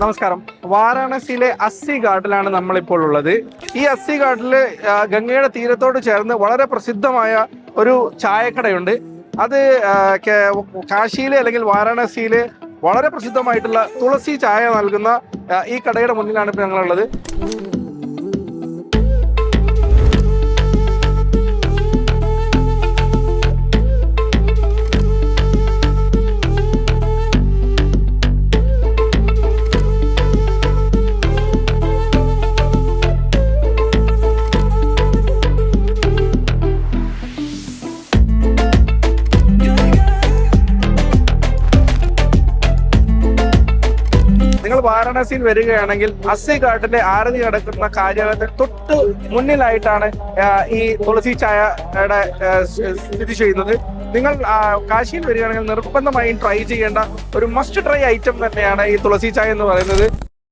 നമസ്കാരം. വാരാണസിയിലെ അസ്സി ഘാട്ടിലാണ് നമ്മളിപ്പോൾ ഉള്ളത്. ഈ അസ്സി ഘാട്ടിൽ ഗംഗയുടെ തീരത്തോട് ചേർന്ന് വളരെ പ്രസിദ്ധമായ ഒരു ചായക്കടയുണ്ട്. അത് കാശിയിലെ അല്ലെങ്കിൽ വാരാണസിയിലെ വളരെ പ്രസിദ്ധമായിട്ടുള്ള തുളസി ചായ നൽകുന്ന ഈ കടയുടെ മുന്നിലാണ് ഇപ്പോൾ ഞങ്ങളുള്ളത്. നിങ്ങൾ വാരാണസിയിൽ വരികയാണെങ്കിൽ അസ്സി ഘാട്ടിന്റെ ആരതി നടക്കുന്ന കാര്യത്തിൽ തൊട്ട് മുന്നിലായിട്ടാണ് ഈ തുളസി ചായയുടെ സ്ഥിതി ചെയ്യുന്നത്. നിങ്ങൾ കാശിയിൽ വരികയാണെങ്കിൽ നിർബന്ധമായും ട്രൈ ചെയ്യേണ്ട ഒരു മസ്റ്റ് ട്രൈ ഐറ്റം തന്നെയാണ് ഈ തുളസി ചായ എന്ന് പറയുന്നത്.